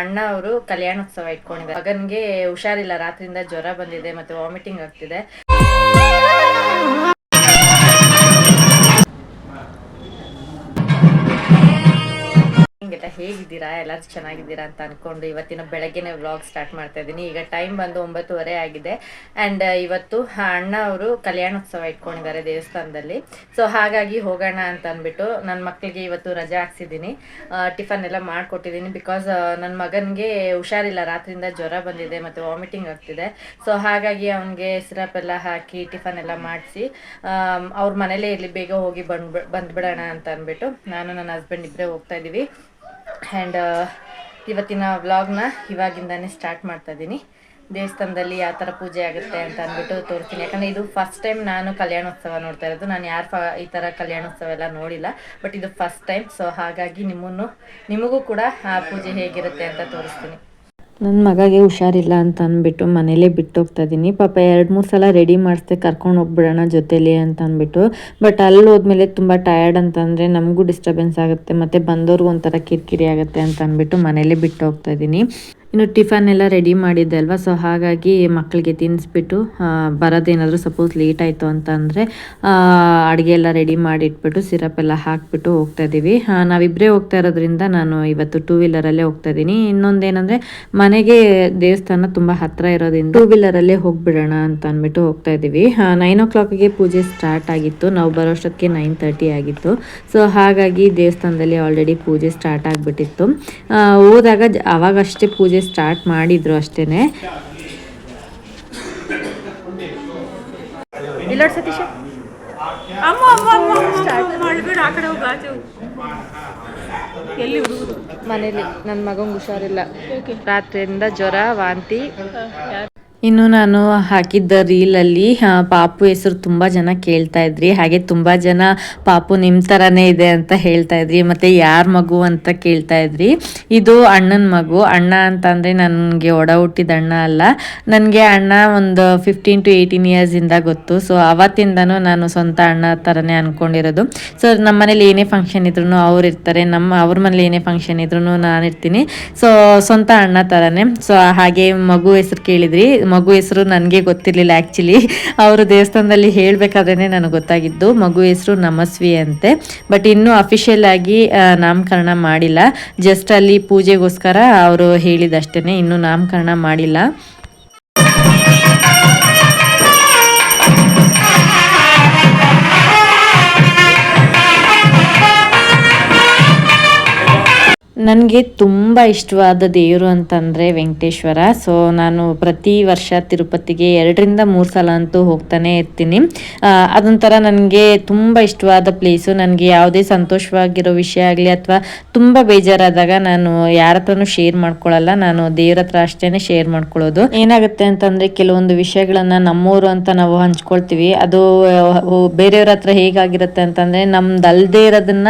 ಅಣ್ಣ ಅವರು ಕಲ್ಯಾಣೋತ್ಸವ ಇಟ್ಕೊಂಡಿದ್ದಾರೆ. ಮಗನ್ಗೆ ಹುಷಾರಿಲ್ಲ ರಾತ್ರಿಯಿಂದ ಜ್ವರ ಬಂದಿದೆ ಮತ್ತೆ ವಾಮಿಟಿಂಗ್ ಆಗ್ತಿದೆ. ಹೇಗಿದ್ದೀರಾ? ಎಲ್ಲರೂ ಚೆನ್ನಾಗಿದ್ದೀರಾ ಅಂತ ಅನ್ಕೊಂಡು ಇವತ್ತಿನ ಬೆಳಗ್ಗೆನೆ ವ್ಲಾಗ್ ಸ್ಟಾರ್ಟ್ ಮಾಡ್ತಾ ಇದ್ದೀನಿ. ಈಗ ಟೈಮ್ ಬಂದು ಒಂಬತ್ತುವರೆ ಆಗಿದೆ. ಆ್ಯಂಡ್ ಇವತ್ತು ಅಣ್ಣ ಅವರು ಕಲ್ಯಾಣೋತ್ಸವ ಇಟ್ಕೊಂಡಿದ್ದಾರೆ ದೇವಸ್ಥಾನದಲ್ಲಿ. ಸೊ ಹಾಗಾಗಿ ಹೋಗೋಣ ಅಂತ ಅಂದ್ಬಿಟ್ಟು ನನ್ನ ಮಕ್ಕಳಿಗೆ ಇವತ್ತು ರಜೆ ಹಾಕ್ಸಿದ್ದೀನಿ. ಟಿಫನ್ ಎಲ್ಲ ಮಾಡಿಕೊಟ್ಟಿದ್ದೀನಿ ಬಿಕಾಸ್ ನನ್ನ ಮಗನಿಗೆ ಹುಷಾರಿಲ್ಲ. ರಾತ್ರಿಯಿಂದ ಜ್ವರ ಬಂದಿದೆ ಮತ್ತು ವಾಮಿಟಿಂಗ್ ಆಗ್ತಿದೆ. ಸೊ ಹಾಗಾಗಿ ಅವನಿಗೆ ಸಿರಪ್ ಎಲ್ಲ ಹಾಕಿ ಟಿಫನ್ ಎಲ್ಲ ಮಾಡಿಸಿ ಅವ್ರ ಮನೇಲೇ ಇಲ್ಲಿ ಬೇಗ ಹೋಗಿ ಬಂದು ಬಂದ್ಬಿಡೋಣ ಅಂತ ಅಂದ್ಬಿಟ್ಟು ನಾನು ನನ್ನ ಹಸ್ಬೆಂಡ್ ಇಬ್ಬರೇ ಹೋಗ್ತಾ ಇದ್ದೀವಿ. ಆ್ಯಂಡ್ ಇವತ್ತಿನ ವ್ಲಾಗ್ನ ಇವಾಗಿಂದಾನೇ ಸ್ಟಾರ್ಟ್ ಮಾಡ್ತಾ ಇದ್ದೀನಿ. ದೇವಸ್ಥಾನದಲ್ಲಿ ಯಾವ ಥರ ಪೂಜೆ ಆಗುತ್ತೆ ಅಂತ ಅಂದ್ಬಿಟ್ಟು ತೋರಿಸ್ತೀನಿ. ಯಾಕಂದರೆ ಇದು ಫಸ್ಟ್ ಟೈಮ್ ನಾನು ಕಲ್ಯಾಣೋತ್ಸವ ನೋಡ್ತಾ ಇರೋದು. ನಾನು ಯಾರು ಫ, ಈ ಥರ ಕಲ್ಯಾಣೋತ್ಸವ ಎಲ್ಲ ನೋಡಿಲ್ಲ. ಬಟ್ ಇದು ಫಸ್ಟ್ ಟೈಮ್ ಸೊ ಹಾಗಾಗಿ ನಿಮ್ಮನ್ನು, ನಿಮಗೂ ಕೂಡ ಆ ಪೂಜೆ ಹೇಗಿರುತ್ತೆ ಅಂತ ತೋರಿಸ್ತೀನಿ. ನನ್ನ ಮಗಗೆ ಹುಷಾರಿಲ್ಲ ಅಂತ ಅಂದ್ಬಿಟ್ಟು ಮನೇಲೇ ಬಿಟ್ಟು ಹೋಗ್ತಾ ಇದ್ದೀನಿ ಪಾಪ ಎರಡು ಮೂರು ಸಲ ರೆಡಿ ಮಾಡಿಸ್ದೆ ಕರ್ಕೊಂಡು ಹೋಗ್ಬಿಡೋಣ ಜೊತೆಲಿ ಅಂತ ಅಂದ್ಬಿಟ್ಟು ಬಟ್ ಅಲ್ಲಿ ಹೋದ್ಮೇಲೆ ತುಂಬ ಟಯರ್ಡ್ ಅಂತಂದರೆ ನಮಗೂ ಡಿಸ್ಟರ್ಬೆನ್ಸ್ ಆಗುತ್ತೆ, ಮತ್ತು ಬಂದವ್ರಿಗೂ ಒಂಥರ ಕಿರಿಕಿರಿ ಆಗುತ್ತೆ ಅಂತ ಅಂದ್ಬಿಟ್ಟು ಮನೇಲೇ ಬಿಟ್ಟು ಹೋಗ್ತಾ ಇದ್ದೀನಿ ಇನ್ನು ಟಿಫನ್ ಎಲ್ಲ ರೆಡಿ ಮಾಡಿದ್ದೆ ಅಲ್ವಾ? ಸೊ ಹಾಗಾಗಿ ಮಕ್ಕಳಿಗೆ ತಿನ್ನಿಸ್ಬಿಟ್ಟು ಬರೋದೇನಾದರೂ ಸಪೋಸ್ ಲೇಟ್ ಆಯಿತು ಅಂತ ಅಂದರೆ ಅಡುಗೆ ಎಲ್ಲ ರೆಡಿ ಮಾಡಿಟ್ಬಿಟ್ಟು ಸಿರಪ್ ಎಲ್ಲ ಹಾಕ್ಬಿಟ್ಟು ಹೋಗ್ತಾ ಇದ್ದೀವಿ. ನಾವಿಬ್ಬರೇ ಹೋಗ್ತಾ ಇರೋದ್ರಿಂದ ನಾನು ಇವತ್ತು ಟೂ ವೀಲರಲ್ಲೇ ಹೋಗ್ತಾ ಇದ್ದೀನಿ. ಇನ್ನೊಂದೇನೆಂದರೆ, ಮನೆಗೆ ದೇವಸ್ಥಾನ ತುಂಬ ಹತ್ತಿರ ಇರೋದ್ರಿಂದ ಟೂ ವೀಲರಲ್ಲೇ ಹೋಗಿಬಿಡೋಣ ಅಂತ ಅಂದ್ಬಿಟ್ಟು ಹೋಗ್ತಾ ಇದ್ದೀವಿ. ನೈನ್ ಓ ಕ್ಲಾಕಿಗೆ ಪೂಜೆ ಸ್ಟಾರ್ಟ್ ಆಗಿತ್ತು. ನಾವು ಬರೋಷ್ಟೊತ್ತಿಗೆ ನೈನ್ ತರ್ಟಿ ಆಗಿತ್ತು. ಸೊ ಹಾಗಾಗಿ ದೇವಸ್ಥಾನದಲ್ಲಿ ಆಲ್ರೆಡಿ ಪೂಜೆ ಸ್ಟಾರ್ಟ್ ಆಗಿಬಿಟ್ಟಿತ್ತು. ಹೋದಾಗ ಅವಾಗಷ್ಟೇ ಪೂಜೆ ಸ್ಟಾರ್ಟ್ ಮಾಡಿದ್ರು ಅಷ್ಟೇನೆ. ಇಲ್ಲ ಸತೀಶ. ಅಮ್ಮ ಅಮ್ಮ ಅಮ್ಮ. ಅಮ್ಮ ಮಾಡಬೇಡ ಆ ಕಡೆ ಹೋಗು ಆಚೆ ಹೋಗು. ಎಲ್ಲಿ ಹುಡುಗರು? ಮನೇಲಿ ನನ್ನ ಮಗಂಗೆ ಹುಷಾರಿಲ್ಲ. ರಾತ್ರಿಯಿಂದ ಜ್ವರ ವಾಂತಿ. ಇನ್ನು ನಾನು ಹಾಕಿದ್ದ ರೀಲಲ್ಲಿ ಪಾಪು ಹೆಸರು ತುಂಬ ಜನ ಕೇಳ್ತಾ ಇದ್ರಿ. ಹಾಗೆ ತುಂಬ ಜನ ಪಾಪು ನಿಮ್ಮ ಥರನೇ ಇದೆ ಅಂತ ಹೇಳ್ತಾ ಇದ್ರಿ. ಮತ್ತು ಯಾರ ಮಗು ಅಂತ ಕೇಳ್ತಾ ಇದ್ರಿ. ಇದು ಅಣ್ಣನ ಮಗು. ಅಣ್ಣ ಅಂತ ಅಂದರೆ ನನಗೆ ಒಡ ಹುಟ್ಟಿದ ಅಣ್ಣ ಅಲ್ಲ. ನನಗೆ ಅಣ್ಣ ಒಂದು ಫಿಫ್ಟೀನ್ ಟು ಏಯ್ಟೀನ್ ಇಯರ್ಸಿಂದ ಗೊತ್ತು. ಸೊ ಅವತ್ತಿಂದನೂ ನಾನು ಸ್ವಂತ ಅಣ್ಣ ಥರನೇ ಅಂದ್ಕೊಂಡಿರೋದು ಸೊ ನಮ್ಮ ಮನೇಲಿ ಏನೇ ಫಂಕ್ಷನ್ ಇದ್ರೂ ಅವ್ರು ಇರ್ತಾರೆ. ನಮ್ಮ ಅವ್ರ ಮನೇಲಿ ಏನೇ ಫಂಕ್ಷನ್ ಇದ್ರೂ ನಾನು ಇರ್ತೀನಿ. ಸೊ ಸ್ವಂತ ಅಣ್ಣ ಥರನೇ ಸೊ ಹಾಗೆ ಮಗು ಹೆಸರು ಕೇಳಿದ್ರಿ. ಮಗು ಹೆಸರು ನನಗೆ ಗೊತ್ತಿರಲಿಲ್ಲ ಆ್ಯಕ್ಚುಲಿ ಅವರು ದೇವಸ್ಥಾನದಲ್ಲಿ ಹೇಳಬೇಕಾದ್ರೆ ನನಗೆ ಗೊತ್ತಾಗಿದ್ದು. ಮಗು ಹೆಸರು ನಮಸ್ವಿ ಅಂತೆ. ಬಟ್ ಇನ್ನೂ ಅಫಿಷಿಯಲ್ ಆಗಿ ನಾಮಕರಣ ಮಾಡಿಲ್ಲ. ಜಸ್ಟ್ ಅಲ್ಲಿ ಪೂಜೆಗೋಸ್ಕರ ಅವರು ಹೇಳಿದಷ್ಟೇ ಇನ್ನೂ ನಾಮಕರಣ ಮಾಡಿಲ್ಲ. ನನಗೆ ತುಂಬ ಇಷ್ಟವಾದ ದೇವರು ಅಂತಂದರೆ ವೆಂಕಟೇಶ್ವರ. ಸೊ ನಾನು ಪ್ರತಿ ವರ್ಷ ತಿರುಪತಿಗೆ ಎರಡರಿಂದ ಮೂರು ಸಲ ಅಂತೂ ಹೋಗ್ತಾನೆ ಇರ್ತೀನಿ. ಅದೊಂಥರ ನನಗೆ ತುಂಬ ಇಷ್ಟವಾದ ಪ್ಲೇಸು ನನಗೆ ಯಾವುದೇ ಸಂತೋಷವಾಗಿರೋ ವಿಷಯ ಆಗಲಿ ಅಥವಾ ತುಂಬ ಬೇಜಾರಾದಾಗ ನಾನು ಯಾರ ಹತ್ರನೂ ಶೇರ್ ಮಾಡ್ಕೊಳ್ಳಲ್ಲ ನಾನು ದೇವ್ರ ಹತ್ರ ಅಷ್ಟೇ ಶೇರ್ ಮಾಡ್ಕೊಳ್ಳೋದು. ಏನಾಗುತ್ತೆ ಅಂತಂದರೆ ಕೆಲವೊಂದು ವಿಷಯಗಳನ್ನು ನಮ್ಮೂರು ಅಂತ ನಾವು ಹಂಚ್ಕೊಳ್ತೀವಿ. ಅದು ಬೇರೆಯವ್ರ ಹತ್ರ ಹೇಗಾಗಿರುತ್ತೆ ಅಂತಂದರೆ ನಮ್ದು ಅಲ್ಲದೆ ಇರೋದನ್ನ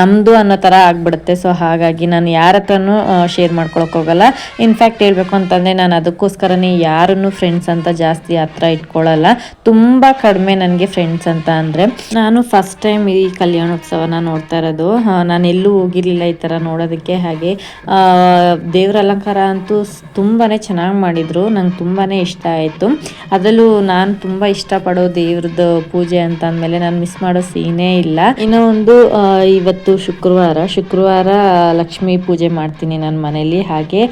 ನಮ್ಮದು ಅನ್ನೋ ಥರ ಆಗ್ಬಿಡುತ್ತೆ. ಸೊ ಹಾಗಾಗಿ ನಾನು ಯಾರ ಹತ್ರನೂ ಶೇರ್ ಮಾಡ್ಕೊಳಕ್ ಹೋಗಲ್ಲ. ಇನ್ಫ್ಯಾಕ್ಟ್ ಹೇಳ್ಬೇಕು ಅಂತಂದರೆ ನಾನು ಅದಕ್ಕೋಸ್ಕರನೇ ಯಾರನ್ನು ಫ್ರೆಂಡ್ಸ್ ಅಂತ ಜಾಸ್ತಿ ಹತ್ರ ಇಟ್ಕೊಳ್ಳಲ್ಲ ತುಂಬ ಕಡಿಮೆ ನನಗೆ ಫ್ರೆಂಡ್ಸ್ ಅಂತ ಅಂದರೆ, ನಾನು ಫಸ್ಟ್ ಟೈಮ್ ಈ ಕಲ್ಯಾಣೋತ್ಸವನ ನೋಡ್ತಾ ಇರೋದು. ನಾನು ಎಲ್ಲೂ ಹೋಗಿರಲಿಲ್ಲ ಈ ಥರ ನೋಡೋದಕ್ಕೆ ಹಾಗೆ. ದೇವ್ರ ಅಲಂಕಾರ ಅಂತೂ ತುಂಬಾ ಚೆನ್ನಾಗಿ ಮಾಡಿದರು. ನಂಗೆ ತುಂಬಾ ಇಷ್ಟ ಆಯಿತು. ಅದರಲ್ಲೂ ನಾನು ತುಂಬ ಇಷ್ಟಪಡೋ ದೇವ್ರದ್ದು ಪೂಜೆ ಅಂತ ಅಂದಮೇಲೆ ನಾನು ಮಿಸ್ ಮಾಡೋ ಸೀನೇ ಇಲ್ಲ. ಇನ್ನೂ ಒಂದು ಇವತ್ತು ಶುಕ್ರವಾರ. ಶುಕ್ರವಾರ ಲಕ್ಷ್ಮೀ ಪೂಜೆ ಮಾಡ್ತೀನಿ ನನ್ನ ಮನೇಲಿ. ಹಾಗೆ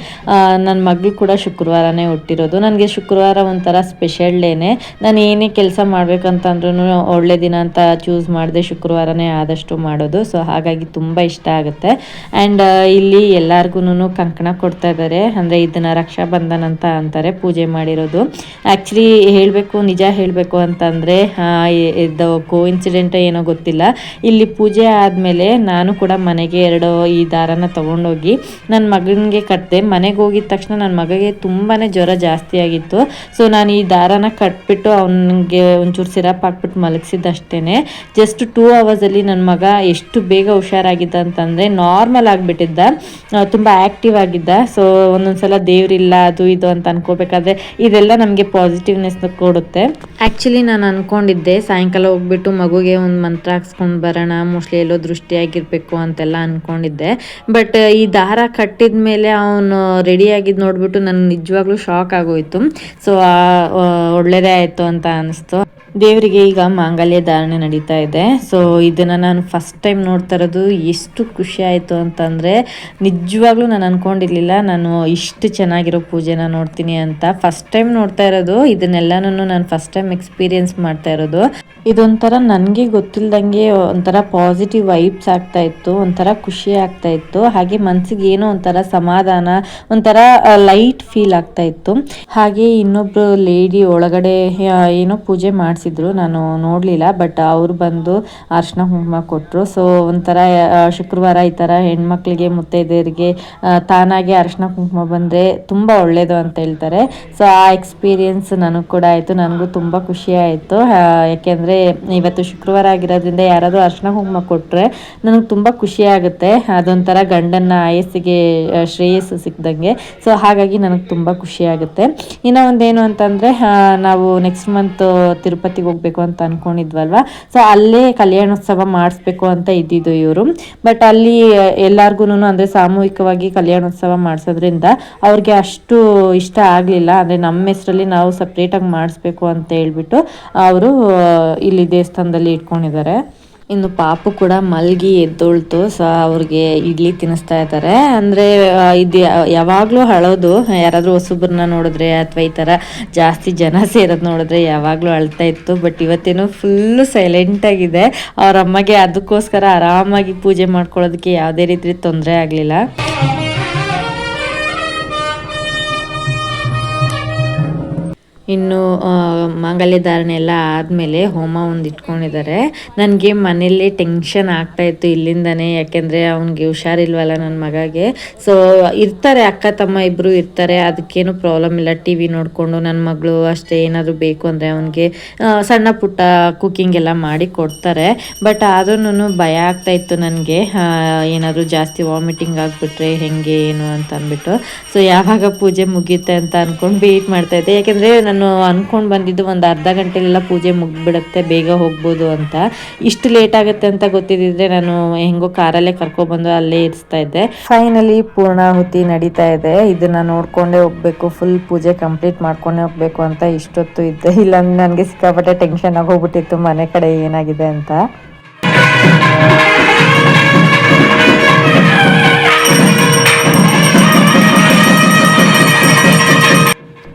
ನನ್ನ ಮಗಳು ಕೂಡ ಶುಕ್ರವಾರನೇ ಹುಟ್ಟಿರೋದು. ನನಗೆ ಶುಕ್ರವಾರ ಒಂಥರ ಸ್ಪೆಷಲ್ ಡೇನೆ. ನಾನು ಏನೇ ಕೆಲಸ ಮಾಡಬೇಕಂತಂದ್ರೂ ಒಳ್ಳೆ ದಿನ ಅಂತ ಚೂಸ್ ಮಾಡಿದೆ ಶುಕ್ರವಾರನೇ ಆದಷ್ಟು ಮಾಡೋದು. ಸೊ ಹಾಗಾಗಿ ತುಂಬ ಇಷ್ಟ ಆಗುತ್ತೆ. ಆ್ಯಂಡ್ ಇಲ್ಲಿ ಎಲ್ಲರಿಗೂ ಕಂಕಣ ಕೊಡ್ತಾ ಇದ್ದಾರೆ ಅಂದರೆ ಇದನ್ನು ರಕ್ಷಾಬಂಧನ್ ಅಂತ ಅಂತಾರೆ ಪೂಜೆ ಮಾಡಿರೋದು. ಆ್ಯಕ್ಚುಲಿ ಹೇಳಬೇಕು, ನಿಜ ಹೇಳಬೇಕು ಅಂತಂದರೆ ಇದು ಕೋ ಇನ್ಸಿಡೆಂಟ್ ಏನೋ ಗೊತ್ತಿಲ್ಲ. ಇಲ್ಲಿ ಪೂಜೆ ಆದಮೇಲೆ ನಾನು ಕೂಡ ಮನೆಗೆ ಎರಡು ಈ ದಾರ ದಾರನ ತೊಗೊಂಡೋಗಿ ನನ್ನ ಮಗನಿಗೆ ಕಟ್ಟಿದೆ ಮನೆಗೆ ಹೋಗಿದ ತಕ್ಷಣ ನನ್ನ ಮಗಗೆ ತುಂಬಾ ಜ್ವರ ಜಾಸ್ತಿ ಆಗಿತ್ತು. ಸೊ ನಾನು ಈ ದಾರನ ಕಟ್ಬಿಟ್ಟು ಅವನಿಗೆ ಒಂಚೂರು ಸಿರಪ್ ಹಾಕ್ಬಿಟ್ಟು ಮಲಗಿಸಿದ್ದಷ್ಟೇ ಜಸ್ಟ್ ಟೂ ಅವರ್ಸಲ್ಲಿ ನನ್ನ ಮಗ ಎಷ್ಟು ಬೇಗ ಹುಷಾರಾಗಿದ್ದ ಅಂತಂದರೆ ನಾರ್ಮಲ್ ಆಗಿಬಿಟ್ಟಿದ್ದ. ತುಂಬ ಆ್ಯಕ್ಟಿವ್ ಆಗಿದ್ದ. ಸೊ ಒಂದೊಂದ್ಸಲ ದೇವ್ರಿಲ್ಲ, ಅದು ಇದು ಅಂತ ಅನ್ಕೋಬೇಕಾದ್ರೆ ಇದೆಲ್ಲ ನಮಗೆ ಪಾಸಿಟಿವ್ನೆಸ್ ಕೊಡುತ್ತೆ. ಆ್ಯಕ್ಚುಲಿ ನಾನು ಅಂದ್ಕೊಂಡಿದ್ದೆ ಸಾಯಂಕಾಲ ಹೋಗ್ಬಿಟ್ಟು ಮಗುಗೆ ಒಂದು ಮಂತ್ರ ಹಾಕ್ಸ್ಕೊಂಡು ಬರೋಣ, ಮೋಸ್ಟ್ಲಿ ಎಲ್ಲೋ ದೃಷ್ಟಿಯಾಗಿರಬೇಕು ಅಂತೆಲ್ಲ ಅನ್ಕೊಂಡಿದ್ದೆ. ಬಟ್ ಈ ದಾರ ಕಟ್ಟಿದ ಮೇಲೆ ಅವನು ರೆಡಿ ಆಗಿದ್ದು ನೋಡ್ಬಿಟ್ಟು ನನಗೆ ನಿಜವಾಗ್ಲೂ ಶಾಕ್ ಆಗೋಯ್ತು. ಸೊ ಒಳ್ಳೇದೇ ಆಯಿತು ಅಂತ ಅನಿಸ್ತು. ದೇವರಿಗೆ ಈಗ ಮಾಂಗಲ್ಯ ಧಾರಣೆ ನಡೀತಾ ಇದೆ. ಸೊ ಇದನ್ನು ನಾನು ಫಸ್ಟ್ ಟೈಮ್ ನೋಡ್ತಾ ಇರೋದು ಎಷ್ಟು ಖುಷಿ ಆಯಿತು ಅಂತಂದರೆ ನಿಜವಾಗ್ಲೂ ನಾನು ಅಂದ್ಕೊಂಡಿರಲಿಲ್ಲ ನಾನು ಇಷ್ಟು ಚೆನ್ನಾಗಿರೋ ಪೂಜೆನ ನೋಡ್ತೀನಿ ಅಂತ. ಫಸ್ಟ್ ಟೈಮ್ ನೋಡ್ತಾ ಇರೋದು. ಇದನ್ನೆಲ್ಲನೂ ನಾನು ಫಸ್ಟ್ ಟೈಮ್ ಎಕ್ಸ್ಪೀರಿಯನ್ಸ್ ಮಾಡ್ತಾ ಇರೋದು. ಇದೊಂಥರ ನನಗೆ ಗೊತ್ತಿಲ್ದಂಗೆ ಒಂಥರ ಪಾಸಿಟಿವ್ ವೈಬ್ಸ್ ಆಗ್ತಾ ಇತ್ತು, ಒಂಥರ ಖುಷಿ ಆಗ್ತಾ ಇತ್ತು. ಹಾಗೆ ಮನಸ್ಸಿಗೆ ಏನೋ ಒಂಥರ ಸಮಾಧಾನ, ಒಂಥರ ಲೈಟ್ ಫೀಲ್ ಆಗ್ತಾ ಇತ್ತು. ಹಾಗೆ ಇನ್ನೊಬ್ರು ಲೇಡಿ ಒಳಗಡೆ ಏನೋ ಪೂಜೆ ಮಾಡಿಸಿದ್ರು. ನಾನು ನೋಡಲಿಲ್ಲ ಬಟ್ ಅವ್ರು ಬಂದು ಅರ್ಶಿನ ಹುಮ್ಮ ಕೊಟ್ಟರು ಸೊ ಒಂಥರ ಶುಕ್ರವಾರ ಈ ಥರ ಹೆಣ್ಮಕ್ಳಿಗೆ, ಮುತ್ತೈದೆಯರಿಗೆ ತಾನಾಗೆ ಅರ್ಶಿನ ಕುಂಕುಮ ಬಂದರೆ ತುಂಬ ಒಳ್ಳೆಯದು ಅಂತ ಹೇಳ್ತಾರೆ. ಸೊ ಆ ಎಕ್ಸ್ಪೀರಿಯನ್ಸ್ ನನಗೆ ಕೂಡ ಆಯಿತು. ನನಗೂ ತುಂಬ ಖುಷಿ ಆಯಿತು. ಯಾಕೆಂದರೆ ಇವತ್ತು ಶುಕ್ರವಾರ ಆಗಿರೋದ್ರಿಂದ ಯಾರಾದರೂ ಅರ್ಶಿನ ಹೋಮ ಕೊಟ್ಟರೆ ನನಗೆ ತುಂಬ ಖುಷಿ ಆಗುತ್ತೆ. ಅದೊಂಥರ ಗಂಡನ ಆಯಸ್ಸಿಗೆ ಶ್ರೇಯಸ್ಸು ಸಿಕ್ದಂಗೆ. ಸೊ, ಹಾಗಾಗಿ ನನಗೆ ತುಂಬ ಖುಷಿ ಆಗುತ್ತೆ. ಇನ್ನು ಒಂದೇನು ಅಂತಂದರೆ ನಾವು ನೆಕ್ಸ್ಟ್ ಮಂತ್ ತಿರುಪತಿಗೆ ಹೋಗ್ಬೇಕು ಅಂತ ಅಂದ್ಕೊಂಡಿದ್ವಲ್ವ ಸೊ, ಅಲ್ಲೇ ಕಲ್ಯಾಣೋತ್ಸವ ಮಾಡಿಸ್ಬೇಕು ಅಂತ ಇದ್ದಿದ್ದು ಇವರು. ಬಟ್ ಅಲ್ಲಿ ಎಲ್ಲಾರ್ಗು ಅಂದರೆ ಸಾಮೂಹಿಕವಾಗಿ ಕಲ್ಯಾಣೋತ್ಸವ ಮಾಡಿಸೋದ್ರಿಂದ ಅವ್ರಿಗೆ ಅಷ್ಟು ಇಷ್ಟ ಆಗಲಿಲ್ಲ. ಅಂದರೆ ನಮ್ಮ ಹೆಸರಲ್ಲಿ ನಾವು ಸಪ್ರೇಟಾಗಿ ಮಾಡಿಸ್ಬೇಕು ಅಂತ ಹೇಳ್ಬಿಟ್ಟು, ಅವರು ಇಲ್ಲಿ ದೇವಸ್ಥಾನದಲ್ಲಿ ಇಟ್ಕೊಂಡಿದ್ದಾರೆ. ಇನ್ನು ಪಾಪು ಕೂಡ ಮಲ್ಗಿ ಎದ್ದೊಳ್ತು ಸೊ ಅವ್ರಿಗೆ ಇಡ್ಲಿ ತಿನ್ನಿಸ್ತಾ ಇದ್ದಾರೆ. ಅಂದರೆ ಇದು ಯಾವಾಗಲೂ ಅಳೋದು, ಯಾರಾದರೂ ಹೊಸಬ್ರನ್ನ ನೋಡಿದ್ರೆ ಅಥವಾ ಈ ಥರ ಜಾಸ್ತಿ ಜನ ಸೇರೋದು ನೋಡಿದ್ರೆ ಯಾವಾಗಲೂ ಅಳ್ತಾ ಇತ್ತು. ಬಟ್ ಇವತ್ತೇನು ಫುಲ್ಲು ಸೈಲೆಂಟಾಗಿದೆ ಅವ್ರ ಅಮ್ಮಗೆ ಅದಕ್ಕೋಸ್ಕರ ಆರಾಮಾಗಿ ಪೂಜೆ ಮಾಡ್ಕೊಳ್ಳೋದಕ್ಕೆ ಯಾವುದೇ ರೀತಿ ತೊಂದರೆ ಆಗಲಿಲ್ಲ. ಇನ್ನು ಮಾಂಗಲ್ಯ ಧಾರಣೆ ಎಲ್ಲ ಆದಮೇಲೆ ಹೋಮ ಒಂದು ಇಟ್ಕೊಂಡಿದ್ದಾರೆ ನನಗೆ ಮನೇಲಿ ಟೆನ್ಷನ್ ಆಗ್ತಾ ಇತ್ತು ಇಲ್ಲಿಂದನೇ, ಯಾಕೆಂದರೆ ಅವನಿಗೆ ಹುಷಾರಿಲ್ವಲ್ಲ ನನ್ನ ಮಗಗೆ. ಸೊ ಇರ್ತಾರೆ ಅಕ್ಕ, ತಮ್ಮ ಇಬ್ಬರು ಇರ್ತಾರೆ, ಅದಕ್ಕೇನು ಪ್ರಾಬ್ಲಮ್ ಇಲ್ಲ. ಟಿ ವಿ ನೋಡಿಕೊಂಡು ನನ್ನ ಮಗಳು ಅಷ್ಟೇ ಏನಾದರೂ ಬೇಕು ಅಂದರೆ ಅವನಿಗೆ ಸಣ್ಣ ಪುಟ್ಟ ಕುಕ್ಕಿಂಗ್ ಎಲ್ಲ ಮಾಡಿ ಕೊಡ್ತಾರೆ. ಬಟ್ ಆದ್ರೂ ಭಯ ಆಗ್ತಾ ಇತ್ತು ನನಗೆ. ಏನಾದರೂ ಜಾಸ್ತಿ ವಾಮಿಟಿಂಗ್ ಆಗಿಬಿಟ್ರೆ ಹೆಂಗೆ, ಏನು ಅಂತ ಅಂದ್ಬಿಟ್ಟು. ಸೊ ಯಾವಾಗ ಪೂಜೆ ಮುಗಿಯುತ್ತೆ ಅಂತ ಅಂದ್ಕೊಂಡು ವೆಯ್ಟ್ ಮಾಡ್ತಾ ಇದ್ದೆ. ಯಾಕೆಂದರೆ ನಾನು ಅಂದ್ಕೊಂಡು ಬಂದಿದ್ದು ಒಂದು ಅರ್ಧ ಗಂಟೆಲೆಲ್ಲ ಪೂಜೆ ಮುಗಿದ್ಬಿಡುತ್ತೆ, ಬೇಗ ಹೋಗ್ಬೋದು ಅಂತ. ಇಷ್ಟು ಲೇಟ್ ಆಗುತ್ತೆ ಅಂತ ಗೊತ್ತಿದ್ದಿದ್ರೆ ನಾನು ಹೆಂಗೋ ಕಾರಲ್ಲೇ ಕರ್ಕೊಬಂದು ಅಲ್ಲೇ ಇರಿಸ್ತಾ ಇದ್ದೆ. ಫೈನಲಿ ಪೂರ್ಣಾಹುತಿ ನಡೀತಾ ಇದೆ. ಇದನ್ನ ನೋಡ್ಕೊಂಡೇ ಹೋಗ್ಬೇಕು ಫುಲ್ ಪೂಜೆ ಕಂಪ್ಲೀಟ್ ಮಾಡ್ಕೊಂಡೇ ಹೋಗ್ಬೇಕು ಅಂತ ಇಷ್ಟೊತ್ತು ಇದ್ದೆ. ಇಲ್ಲ ನನಗೆ ಸಿಕ್ಕಾಪಟ್ಟೆ ಟೆನ್ಷನ್ ಆಗೋಗ್ಬಿಟ್ಟಿತ್ತು ಮನೆ ಕಡೆ ಏನಾಗಿದೆ ಅಂತ.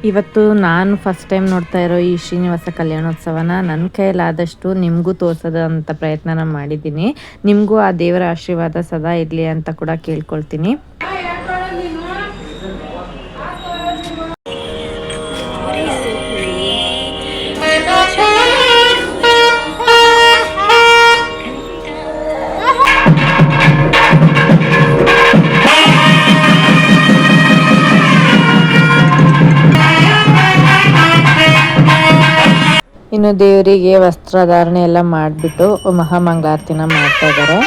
ಇವತ್ತು ನಾನು ಫಸ್ಟ್ ಟೈಮ್ ನೋಡ್ತಾ ಇರೋ ಈ ಶ್ರೀನಿವಾಸ ಕಲ್ಯಾಣೋತ್ಸವನ ನನ್ನ ಕೈಯಲ್ಲಾದಷ್ಟು ನಿಮಗೂ ತೋರ್ಸೋದಂತ ಪ್ರಯತ್ನನ ಮಾಡಿದ್ದೀನಿ. ನಿಮಗೂ ಆ ದೇವರ ಆಶೀರ್ವಾದ ಸದಾ ಇರಲಿ ಅಂತ ಕೂಡ ಕೇಳ್ಕೊಳ್ತೀನಿ. ಇನ್ನು ದೇವರಿಗೆ ವಸ್ತ್ರಧಾರಣೆ ಎಲ್ಲ ಮಾಡಿಬಿಟ್ಟು ಮಹಾಮಂಗಳಾರತಿನ ಮಾಡ್ತಾ ಇದ್ದಾರೆ.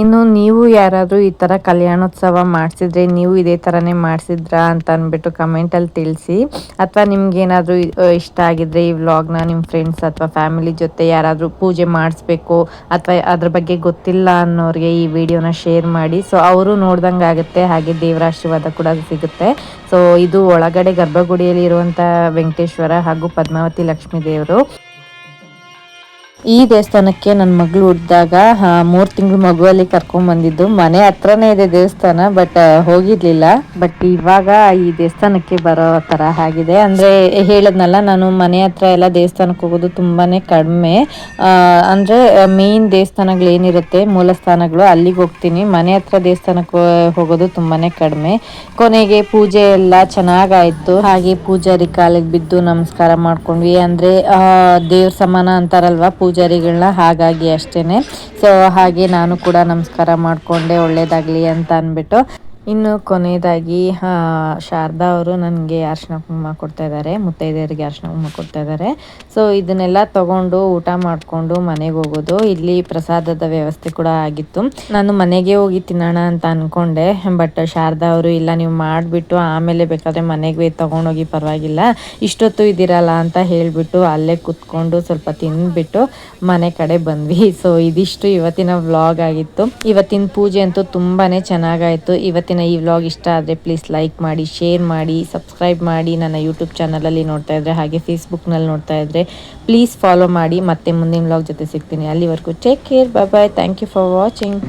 ಇನ್ನು ನೀವು ಯಾರಾದರೂ ಈ ಥರ ಕಲ್ಯಾಣೋತ್ಸವ ಮಾಡಿಸಿದ್ರೆ, ನೀವು ಇದೇ ಥರನೇ ಮಾಡಿಸಿದ್ರಾ ಅಂತ ಅಂದ್ಬಿಟ್ಟು ಕಮೆಂಟಲ್ಲಿ ತಿಳಿಸಿ. ಅಥವಾ ನಿಮ್ಗೇನಾದರೂ ಇಷ್ಟ ಆಗಿದ್ರೆ ಈ ವ್ಲಾಗ್ನ ನಿಮ್ಮ ಫ್ರೆಂಡ್ಸ್ ಅಥವಾ ಫ್ಯಾಮಿಲಿ ಜೊತೆ ಯಾರಾದರೂ ಪೂಜೆ ಮಾಡಿಸ್ಬೇಕು ಅಥವಾ ಅದ್ರ ಬಗ್ಗೆ ಗೊತ್ತಿಲ್ಲ ಅನ್ನೋರಿಗೆ ಈ ವಿಡಿಯೋನ ಶೇರ್ ಮಾಡಿ. ಸೊ ಅವರು ನೋಡ್ದಂಗೆ ಆಗುತ್ತೆ, ಹಾಗೆ ದೇವರ ಆಶೀರ್ವಾದ ಕೂಡ ಸಿಗುತ್ತೆ. ಸೊ ಇದು ಒಳಗಡೆ ಗರ್ಭಗುಡಿಯಲ್ಲಿ ಇರುವಂಥ ವೆಂಕಟೇಶ್ವರ ಹಾಗೂ ಪದ್ಮಾವತಿ ಲಕ್ಷ್ಮೀ ದೇವರು. ಈ ದೇವಸ್ಥಾನಕ್ಕೆ ನನ್ನ ಮಗಳು ಹುಟ್ಟಿದಾಗ ಮೂರು ತಿಂಗಳು ಮಗುವಲ್ಲಿ ಕರ್ಕೊಂಡ್ ಬಂದಿದ್ದು. ಮನೆ ಹತ್ರನೇ ಇದೆ ದೇವಸ್ಥಾನ ಬಟ್ ಹೋಗಿರ್ಲಿಲ್ಲ. ಬಟ್ ಇವಾಗ ಈ ದೇವಸ್ಥಾನಕ್ಕೆ ಬರೋ ತರ ಆಗಿದೆ. ಅಂದ್ರೆ ಹೇಳದ್ನಲ್ಲ, ನಾನು ಮನೆ ಹತ್ರ ಎಲ್ಲ ದೇವಸ್ಥಾನಕ್ಕೆ ಹೋಗೋದು ತುಂಬಾನೇ ಕಡಿಮೆ. ಅಂದ್ರೆ ಮೇನ್ ದೇವಸ್ಥಾನಗಳು ಏನಿರುತ್ತೆ, ಮೂಲ ಸ್ಥಾನಗಳು ಅಲ್ಲಿಗೆ ಹೋಗ್ತೀನಿ. ಮನೆ ಹತ್ರ ದೇವಸ್ಥಾನಕ್ಕೆ ಹೋಗೋದು ತುಂಬಾನೇ ಕಡಿಮೆ. ಕೊನೆಗೆ ಪೂಜೆ ಎಲ್ಲ ಚೆನ್ನಾಗಾಯ್ತು. ಹಾಗೆ ಪೂಜಾರಿ ಕಾಲಿಗೆ ಬಿದ್ದು ನಮಸ್ಕಾರ ಮಾಡ್ಕೊಂಡ್ವಿ. ಅಂದ್ರೆ ದೇವ್ರ ಸಮಾನ ಅಂತಾರಲ್ವಾ ಪೂಜಾರಿ? ಪೂಜಾರಿಗಳನ್ನ ಹಾಗಾಗಿ ಅಷ್ಟೇನೆ. ಸೊ ಹಾಗೆ ನಾನು ಕೂಡ ನಮಸ್ಕಾರ ಮಾಡಿಕೊಂಡೆ ಒಳ್ಳೇದಾಗಲಿ ಅಂತ ಅಂದ್ಬಿಟ್ಟು. ಇನ್ನು ಕೊನೆಯದಾಗಿ ಶಾರದಾ ಅವರು ನನಗೆ ಅರ್ಶಿನ ಕುಂಕುಮ ಕೊಡ್ತಾ ಇದ್ದಾರೆ, ಮುತ್ತೈದೆಯರಿಗೆ ಅರ್ಶಿನ ಕುಂಕುಮ ಕೊಡ್ತಾ ಇದ್ದಾರೆ. ಸೊ ಇದನ್ನೆಲ್ಲ ತಗೊಂಡು ಊಟ ಮಾಡಿಕೊಂಡು ಮನೆಗೆ ಹೋಗೋದು, ಇಲ್ಲಿ ಪ್ರಸಾದದ ವ್ಯವಸ್ಥೆ ಕೂಡ ಆಗಿತ್ತು. ನಾನು ಮನೆಗೆ ಹೋಗಿ ತಿನ್ನೋಣ ಅಂತ ಅಂದ್ಕೊಂಡೆ ಬಟ್ ಶಾರದಾ ಅವರು, ಇಲ್ಲ, ನೀವು ಮಾಡಿಬಿಟ್ಟು ಆಮೇಲೆ ಬೇಕಾದ್ರೆ ಮನೆಗೆ ತೊಗೊಂಡೋಗಿ ಪರವಾಗಿಲ್ಲ, ಇಷ್ಟೊತ್ತು ಇದ್ದೀರಲ್ಲ ಅಂತ ಹೇಳಿಬಿಟ್ಟು ಅಲ್ಲೇ ಕುತ್ಕೊಂಡು ಸ್ವಲ್ಪ ತಿಂದ್ಬಿಟ್ಟು ಮನೆ ಕಡೆ ಬಂದ್ವಿ. ಸೊ ಇದಿಷ್ಟು ಇವತ್ತಿನ ವ್ಲಾಗ್ ಆಗಿತ್ತು. ಇವತ್ತಿನ ಪೂಜೆ ಅಂತೂ ತುಂಬಾ ಚೆನ್ನಾಗಾಯ್ತು. ಇವತ್ತಿನ ಈ ವ್ಲಾಗ್ ಇಷ್ಟ ಆದರೆ ಪ್ಲೀಸ್ ಲೈಕ್ ಮಾಡಿ ಶೇರ್ ಮಾಡಿ ಸಬ್ಸ್ಕ್ರೈಬ್ ಮಾಡಿ. ನನ್ನ ಯೂಟ್ಯೂಬ್ ಚಾನಲಲ್ಲಿ ನೋಡ್ತಾ ಇದ್ದರೆ ಹಾಗೆ ಫೇಸ್ಬುಕ್ನಲ್ಲಿ ನೋಡ್ತಾ ಇದ್ದರೆ ಪ್ಲೀಸ್ ಫಾಲೋ ಮಾಡಿ. ಮತ್ತೆ ಮುಂದಿನ ವ್ಲಾಗ್ ಜೊತೆ ಸಿಗ್ತೀನಿ. ಅಲ್ಲಿವರೆಗೂ take care bye bye thank you for watching